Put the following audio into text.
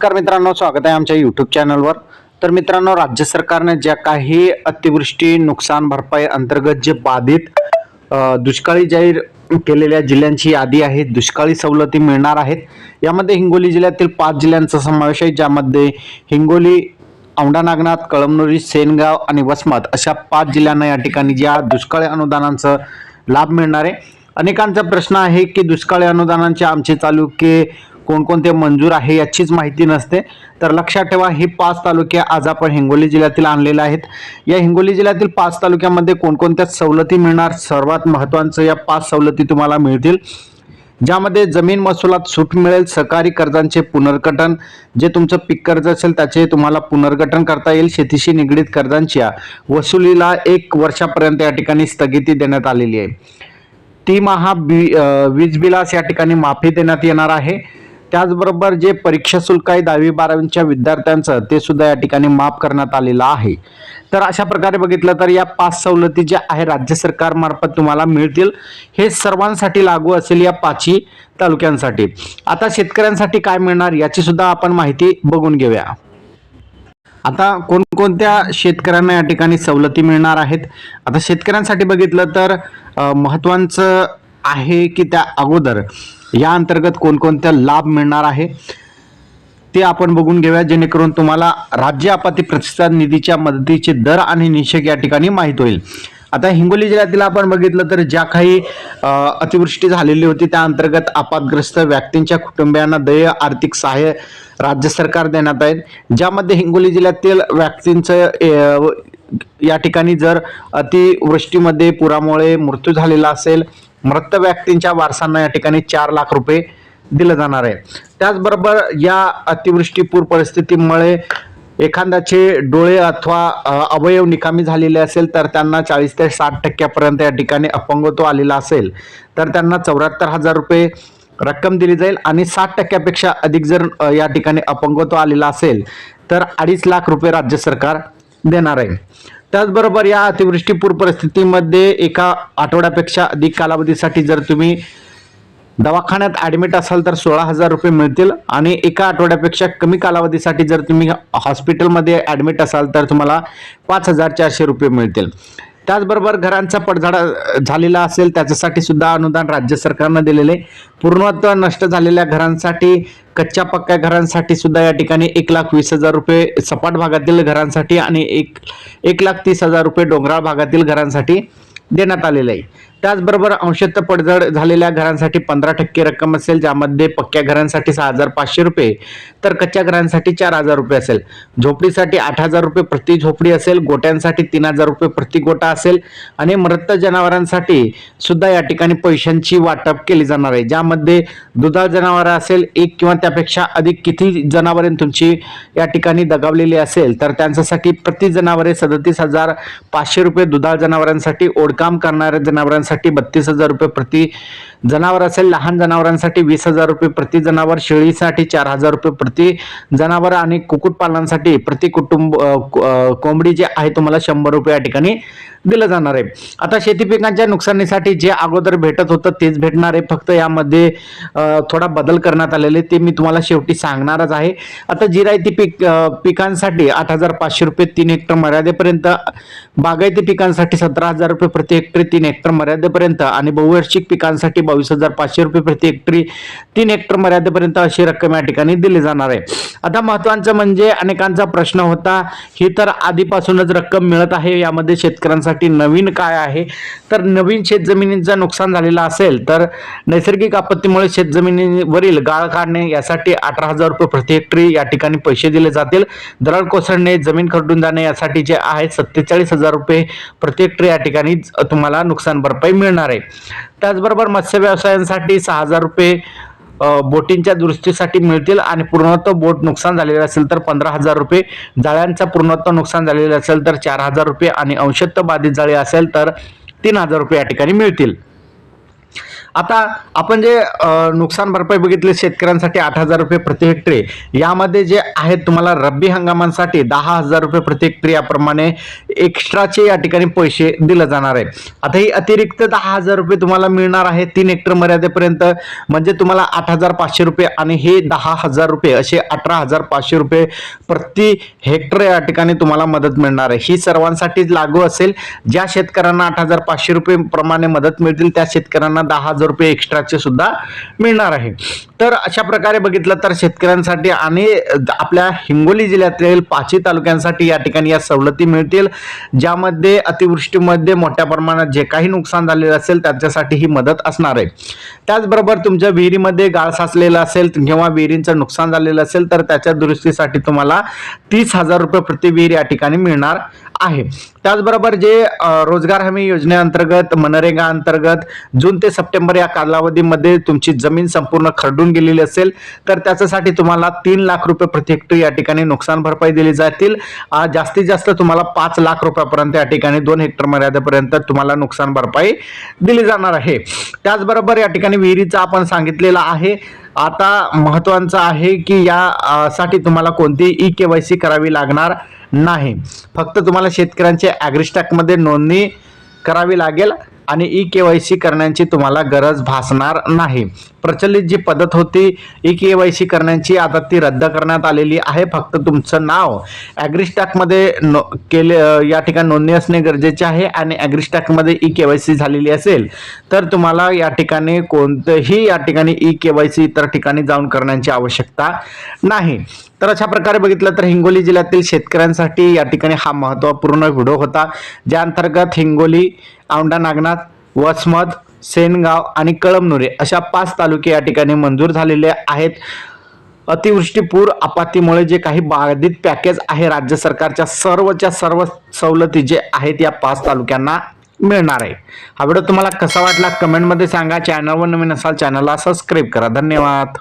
नमस्कार मित्रांनो स्वागत आहे आमच्या यूट्यूब चॅनलवर तर मित्रांनो राज्य सरकारने ज्या काही अतिवृष्टी नुकसान भरपाई अंतर्गत जे बाधित दुष्काळी जाहीर केलेल्या जिल्ह्यांची यादी आहे दुष्काळी सवलती मिळणार आहेत. यामध्ये हिंगोली जिल्ह्यातील पाच जिल्ह्यांचा समावेश आहे ज्यामध्ये हिंगोली औंढा नागनाथ कळमनुरी सेनगाव आणि वसमत अशा पाच जिल्ह्यांना या ठिकाणी ज्या दुष्काळी अनुदानांचं लाभ मिळणार आहे. अनेकांचा प्रश्न आहे की दुष्काळी अनुदानांचे आमचे तालुके कोणकोणते मंजूर आहे याचीच माहिती नसते. तर लक्षात ठेवा हे पाच तालुके आज आपण हिंगोली जिल्ह्यातील आणलेले आहेत. या हिंगोली जिल्ह्यातील पाच तालुक्यामध्ये कोणकोणत्या सवलती मिळणार? सर्वात महत्त्वाचं या पाच सवलती तुम्हाला मिळतील. ज्यामध्ये जमीन महसुलात सूट मिळेल सहकारी कर्जांचे पुनर्गठन जे तुमचं पीक कर्ज असेल त्याचे तुम्हाला पुनर्गठन करता येईल. शेतीशी निगडीत कर्जांच्या वसुलीला एक वर्षापर्यंत या ठिकाणी स्थगिती देण्यात आलेली आहे. तिमाहा बी वीज बिलास या ठिकाणी माफी देण्यात येणार आहे. त्याचबरोबर जे परीक्षा शुल्क आहे दहावी बारावीच्या विद्यार्थ्यांचं ते सुद्धा या ठिकाणी माफ करण्यात आलेलं आहे. तर अशा प्रकारे बघितलं तर या पाच सवलती ज्या आहे राज्य सरकारमार्फत तुम्हाला मिळतील. हे सर्वांसाठी लागू असेल या पाचही तालुक्यांसाठी. आता शेतकऱ्यांसाठी काय मिळणार याची सुद्धा आपण माहिती बघून घेऊया. आता कोणकोणत्या शेतकऱ्यांना या ठिकाणी सवलती मिळणार आहेत? आता शेतकऱ्यांसाठी बघितलं तर महत्त्वाचं आहे की त्या अगोदर या अंतर्गत कोणकोणत्या लाभ मिळणार आहे ते आपण बघून घेऊया जेणेकरून तुम्हाला राज्य आपत्ती प्रतिसाद निधीच्या मदतीचे दर आणि निषेक या ठिकाणी माहीत होईल. आता हिंगोली जिल्ह्यातील आपण बघितलं तर ज्या काही अतिवृष्टी झालेली होती त्या अंतर्गत आपत्ग्रस्त व्यक्तींच्या कुटुंबियांना देय आर्थिक सहाय्य राज्य सरकार देण्यात आहेत ज्यामध्ये हिंगोली जिल्ह्यातील व्यक्तींचं या ठिकाणी जर अतिवृष्टीमध्ये पुरामुळे मृत्यू झालेला असेल मृत व्यक्तींच्या वारसांना या ठिकाणी चार लाख रुपये दिलं जाणार आहे. त्याचबरोबर या अतिवृष्टी पूर परिस्थितीमुळे एखाद्याचे डोळे अथवा अवयव निकामी झालेले असेल तर त्यांना चाळीस ते साठ टक्क्यापर्यंत या ठिकाणी अपंगत्व आलेला असेल तर त्यांना चौऱ्याहत्तर हजार रुपये रक्कम दिली जाईल आणि साठ टक्क्यापेक्षा अधिक जर या ठिकाणी अपंगत्व आलेला असेल तर अडीच लाख रुपये राज्य सरकार देणार आहे. त्याचबरोबर या अतिवृष्टी पूर परिस्थितीमध्ये एका आठवड्यापेक्षा अधिक कालावधीसाठी जर तुम्ही दवाखान्यात ॲडमिट असाल तर सोळा हजार रुपये मिळतील आणि एका आठवड्यापेक्षा कमी कालावधीसाठी जर तुम्ही हॉस्पिटलमध्ये ॲडमिट असाल तर तुम्हाला पाच हजार चारशे रुपये मिळतील. त्याचबरोबर घरांचा पडझडा झालेला असेल त्याच्यासाठी सुद्धा अनुदान राज्य सरकारनं दिलेले. पूर्णत्व नष्ट झालेल्या घरांसाठी कच्च्या पक्क्या घरांसाठी सुद्धा या ठिकाणी एक लाख वीस हजार रुपये सपाट भागातील घरांसाठी आणि एक एक लाख तीस हजार रुपये डोंगराळ भागातील घरांसाठी देण्यात आलेलं आहे. त्याचबरोबर अंशतः पडझड झालेल्या घरांसाठी पंधरा टक्के रक्कम असेल ज्यामध्ये पक्क्या घरांसाठी सहा हजार पाचशे रुपये तर कच्च्या घरांसाठी चार हजार रुपये असेल. झोपडीसाठी आठ हजार रुपये प्रति झोपडी असेल गोट्यांसाठी तीन हजार रुपये प्रति गोटा असेल आणि मृत जनावरांसाठी सुद्धा या ठिकाणी पैशांची वाटप केली जाणार आहे. ज्यामध्ये दुधाळ जनावरं असेल एक किंवा त्यापेक्षा अधिक किती जनावरे तुमची या ठिकाणी दगावलेली असेल तर त्यांच्यासाठी प्रति जनावरे सदतीस हजार पाचशे रुपये दुधाळ जनावरांसाठी ओढकाम करणाऱ्या जनावरांसाठी साठी बत्तीस हजार रुपये प्रति जनावर असेल लहान जनावरांसाठी वीस हजार रुपये प्रति जनावर शेळीसाठी चार हजार रुपये प्रति जनावर आणि कुक्कुटपालनासाठी प्रति कुटुंब को- कोंबडी जे आहे तुम्हाला शंभर रुपये या ठिकाणी दिलं जाणार आहे. आता शेती पिकांच्या नुकसानीसाठी जे अगोदर भेटत होतं तेच भेटणार आहे. फक्त यामध्ये थोडा बदल करण्यात आलेले ते मी तुम्हाला शेवटी सांगणारच आहे. आता जिरायती पीक पिकांसाठी आठ हजार पाचशे रुपये तीन हेक्टर मर्यादेपर्यंत बागायती पिकांसाठी सतरा हजार रुपये प्रति हेक्टर तीन हेक्टर मर्यादेपर्यंत आणि बहुवार्षिक पिकांसाठी बावीस हजार पाचशे रुपये प्रति हेक्टरी तीन हेक्टर मर्यादेपर्यंत अशी रक्कम या ठिकाणी दिली जाणार आहे. आता महत्वाचं म्हणजे अनेकांचा प्रश्न होता ही तर आधीपासूनच रक्कम मिळत आहे यामध्ये शेतकऱ्यांसाठी नवीन काय आहे? तर नवीन शेतजमिनींचं नुकसान झालेलं असेल तर नैसर्गिक आपत्तीमुळे शेतजमिनीवरील गाळ काढणे यासाठी अठरा हजार रुपये प्रति हेक्टरी या ठिकाणी पैसे दिले जातील. दरड कोसळणे जमीन खरडून जाणे यासाठी जे आहे सत्तेचाळीस हजार रुपये प्रति हेक्टरी या ठिकाणी तुम्हाला नुकसान भरपाई मिळणार आहे. त्याचबरोबर मत्स्य व्यवसायांसाठी सहा हजार रुपये बोटींच्या दुरुस्तीसाठी मिळतील आणि पूर्णत्व बोट नुकसान झालेलं असेल तर पंधरा हजार रुपये. जाळ्यांचं पूर्णत्व नुकसान झालेलं असेल तर चार हजार रुपये आणि अंशत्व बाधित जाळे असेल तर तीन हजार रुपये या ठिकाणी मिळतील. आता आपण जे नुकसान भरपाई बघितले शेतकऱ्यांसाठी आठ हजार रुपये प्रति हेक्टरी यामध्ये जे आहेत तुम्हाला रब्बी हंगामांसाठी दहा हजार रुपये प्रति हेक्टरी याप्रमाणे एक्स्ट्राचे या ठिकाणी पैसे दिलं जाणार आहे आता ही अतिरिक्त दहा हजार रुपये तुम्हाला मिळणार आहे तीन हेक्टर मर्यादेपर्यंत. म्हणजे तुम्हाला आठ हजार पाचशे रुपये आणि हे दहा हजार रुपये असे अठरा हजार पाचशे रुपये प्रति हेक्टर या ठिकाणी तुम्हाला मदत मिळणार आहे. ही सर्वांसाठीच लागू असेल. ज्या शेतकऱ्यांना आठ हजार पाचशे रुपये प्रमाणे मदत मिळतील त्या शेतकऱ्यांना दहा हजार रुपये एक्स्ट्राचे सुद्धा मिळणार आहे. तर अशा प्रकारे बघितलं तर शेतकऱ्यांसाठी आणि आपल्या हिंगोली जिल्ह्यातील पाचही तालुक्यांसाठी या ठिकाणी या सवलती मिळतील. ज्यामध्ये अतिवृष्टीमध्ये मोठ्या प्रमाणात जे काही नुकसान झालेलं असेल त्यांच्यासाठी ही मदत असणार आहे. त्याचबरोबर तुमच्या विहिरीमध्ये गाळ साचलेला असेल किंवा विहिरींचं नुकसान झालेलं असेल तर त्याच्या दुरुस्तीसाठी तुम्हाला तीस हजार रुपये प्रति विहीर या ठिकाणी मिळणार आहे. त्याचबरोबर जे रोजगार हमी योजनेअंतर्गत मनरेगा अंतर्गत जून ते सप्टेंबर या कालावधीमध्ये तुमची जमीन संपूर्ण खरडून गेलेली असेल तर त्याच्यासाठी तुम्हाला तीन लाख रुपये प्रति हेक्टर या ठिकाणी नुकसान भरपाई दिली जातील. जास्तीत जास्त तुम्हाला पाच लाख रुपयापर्यंत या ठिकाणी दोन हेक्टर मर्यादेपर्यंत तुम्हाला नुकसान भरपाई दिली जाणार आहे. त्याचबरोबर या ठिकाणी विहिरीचं आपण सांगितलेलं आहे. आता महत्वाचं आहे की यासाठी तुम्हाला कोणती ई के वाय सी करावी लागणार नाही. फक्त तुम्हाला शेतकऱ्यांचे ॲग्रिस्टॅकमध्ये नोंदणी करावी लागेल. आणि ई के वाय सी करण्याची तुम्हाला गरज भासणार नाही. प्रचलित जी पद्धत होती ई के वाय सी करण्याची आता ती रद्द करण्यात आलेली आहे. फक्त तुमचं नाव ॲग्रिस्टॅकमध्ये नो केले या ठिकाणी नोंदणी असणे गरजेचे आहे आणि ॲग्रिस्टॅकमध्ये ई के वाय सी झालेली असेल तर तुम्हाला या ठिकाणी कोणतंही या ठिकाणी ई के वाय सी इतर ठिकाणी जाऊन करण्याची आवश्यकता नाही. तर अशा प्रकारे बघितलं तर हिंगोली जिल्ह्यातील शेतकऱ्यांसाठी या ठिकाणी हा महत्त्वपूर्ण व्हिडिओ होता ज्या अंतर्गत हिंगोली औंढा नागनाथ वसमत सेनगाव आणि कळमनुरे अशा पाच तालुके या ठिकाणी मंजूर झालेले आहेत. अतिवृष्टी पूर आपत्तीमुळे जे काही बाधित पॅकेज आहे राज्य सरकारच्या सर्वच्या सर्व सवलती जे आहेत या पाच तालुक्यांना मिळणार आहे. हा व्हिडिओ तुम्हाला कसा वाटला कमेंटमध्ये सांगा. चॅनलवर नवीन असाल चॅनलला सबस्क्राईब करा. धन्यवाद.